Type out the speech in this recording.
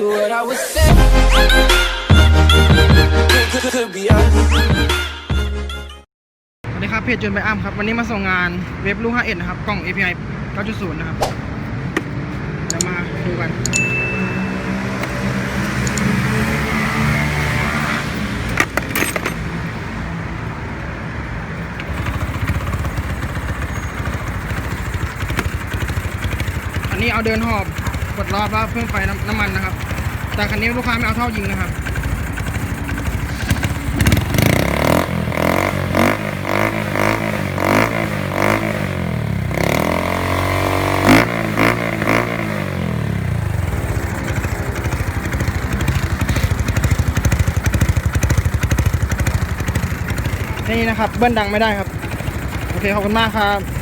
to what I was saying. Could, could, could be us. สวัสดีครับเพจจนไปอ้ำครับ วันนี้มาส่งงานเว็บลูก 51 นะครับ กล่อง API 9.0 นะครับเดี๋ยวมาดูกัน อันนี้เอาเดินหอบ กดรอบแล้วเพิ่มไฟน้ำน้ำมันนะครับ แต่คันนี้ลูกค้าไม่เอาเท่ายิงนะครับนี่นะครับเบิ้ลดังไม่ได้ครับ โอเค ขอบคุณมากครับ